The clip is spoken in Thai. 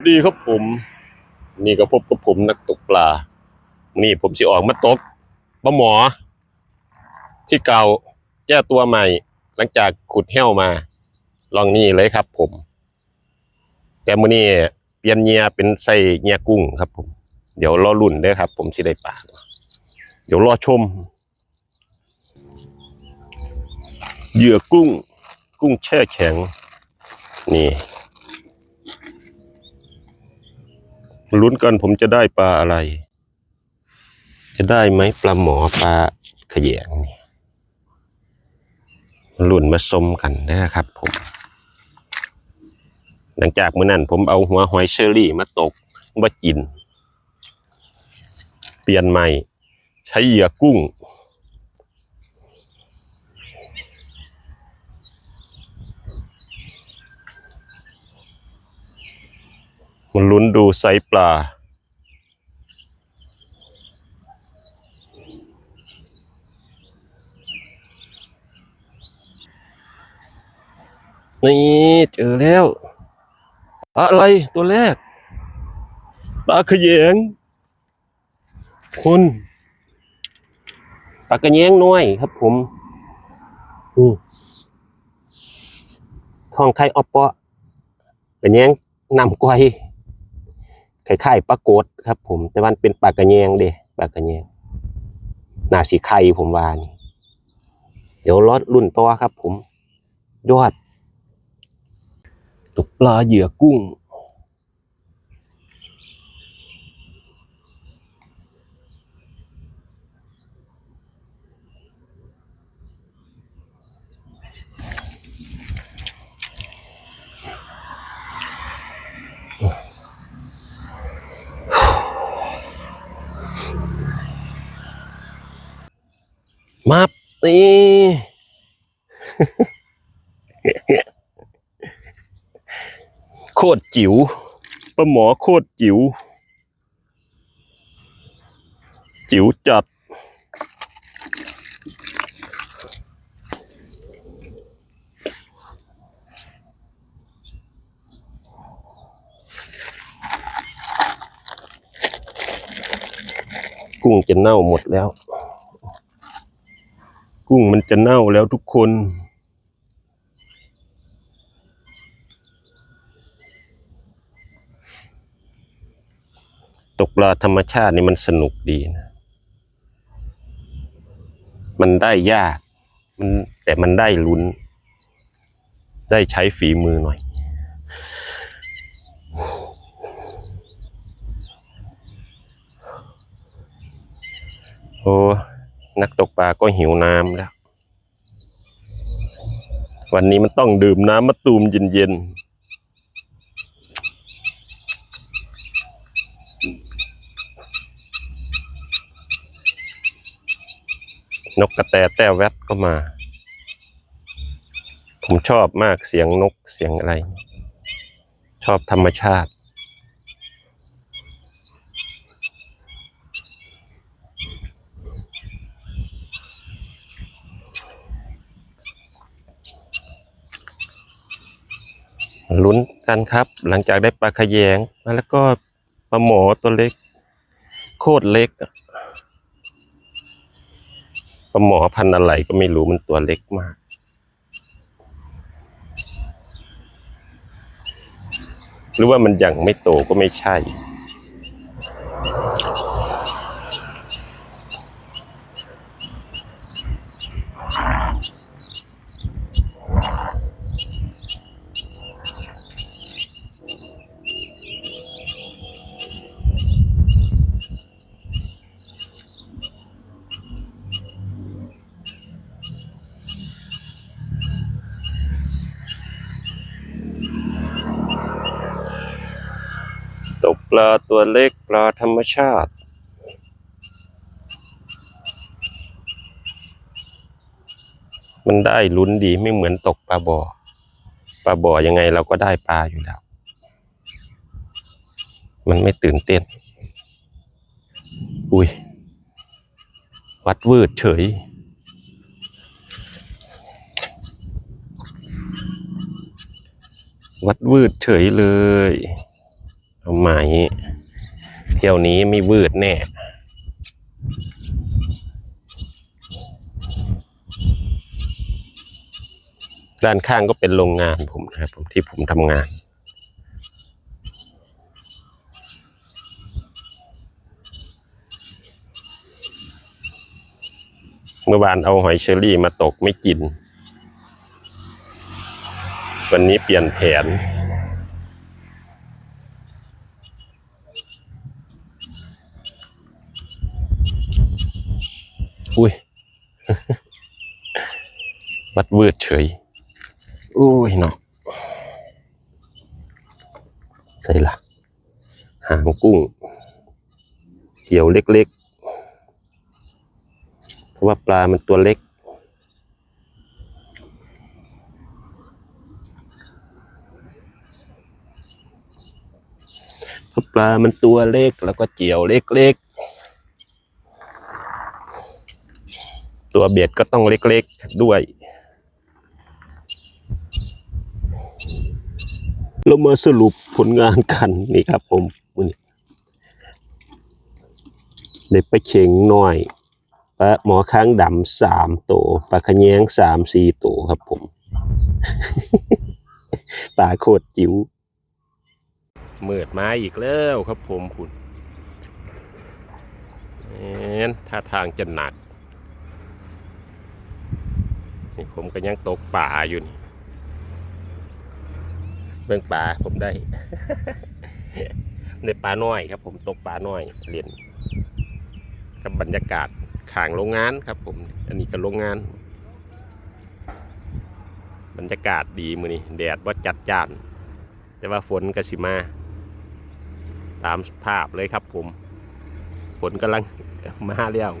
ดีครับผม นี่ก็พบกับผมนักตกปลา นี่ผมสิออกมาตกปลาหมอ ที่เก่าแก้ตัวใหม่ หลังจากขุดแห้วมา ลองนี่เลยครับผม แต่มื้อนี้เปลี่ยนเหยียเป็นใส่เหยียกุ้งครับผม เดี๋ยวรอลุ่นเด้อครับ ผมสิได้ปลาเดี๋ยวรอชม เหยื่อกุ้ง กุ้งแช่แข็ง นี่ ลุ้นกันผมจะได้ปลาอะไร จะได้ไหมปลาหมอปลาขยงนี่ลุ้นมาสมกันนะครับผม หลังจากเมื่อนั้นผมเอาหัวหอยเชอรี่มาตกมากิน เปลี่ยนใหม่ ใช้เหยื่อกุ้ง มันลุ้นดูไซส์ปลา นี่เจอแล้ว อะไรตัวแรก ปลาขยง คุณปลากระแยงน้อยครับผม อืมทองไข่ออปเปาะกระแยงนำไกว คล้ายๆปลาโกดครับ ผมแต่มันเป็นปลากระแยงเด้ปลากระแยงหน้าสีไข่ผมว่านี่เดี๋ยวรอดรุ่นต่อครับ ผม ยอดตกปลาเหยื่อกุ้ง มาบนี่โคตรจิ๋วปลาหมอโคตรจิ๋วจิ๋วจัด กุ้งจะเน่าหมดแล้ว กุ้งมันจะเน่าแล้วทุกคน ตกปลาธรรมชาตินี่มันสนุกดีนะ มันได้ยาก มันแต่มันได้ลุ้น ได้ใช้ฝีมือหน่อยโอ้ นักตกปลาก็หิวน้ำแล้ว วันนี้มันต้องดื่มน้ำมะตูมเย็นๆ นกกระแตแต้วแวดก็มา ผมชอบมากเสียงนกเสียงอะไร ชอบธรรมชาติ ลุ้นกันครับ หลังจากได้ปลาขยงแล้วก็ปลาหมอตัวเล็ก โคตรเล็กปลาหมอพันอะไรก็ไม่รู้มันตัวเล็กมาก หรือว่ามันยังไม่โตก็ไม่ใช่ กปลาตัวเล็กปลาธรรมชาติ มันได้ลุ้นดีไม่เหมือนตกปลาบ่อปลาบ่อยังไงเราก็ได้ปลาอยู่แล้ว มันไม่ตื่นเต้น อุ้ย วัดวืดเฉยวัดวืดเฉยเลย เอาใหม่เที่ยวนี้ไม่วืดแน่ด้านข้างก็เป็นโรงงานผมนะครับผมที่ผมทำงาน เมื่อวานเอาหอยเชอรี่มาตกไม่กิน วันนี้เปลี่ยนแผน อุ้ยวัดเวืดเฉย อุ้ยเนาะใส่ละหางกุ้ง เกี่ยวเล็กๆ เพราะว่าปลามันตัวเล็กเพราะปลามันตัวเล็กแล้วก็เกี่ยวเล็กๆ ตัวเบ็ดก็ต้องเล็กๆด้วย เรามาสรุปผลงานกันนี่ครับผมมื้อนี้ไปเข็งน้อยปลาหมอค้างดำสามตัวปลาขยงสามสี่ตัวครับผมปลาโคตรจิ๋วเมิดมาอีกแล้วครับผมคุณแอนท่าทางจะหนัก นี่ผมก็ยังตกป่าอยู่นี่เบื้องป่าผมได้ ในป่าน้อยครับ ผมตกป่าน้อยเรียนกับบรรยากาศข้างโรงงานครับ ผม อันนี้ก็โรงงาน บรรยากาศดีมือนี้แดดว่าจัดจ้าน แต่ว่าฝนก็สิมา ตามภาพเลยครับ ผม ฝนกำลังมาแล้ว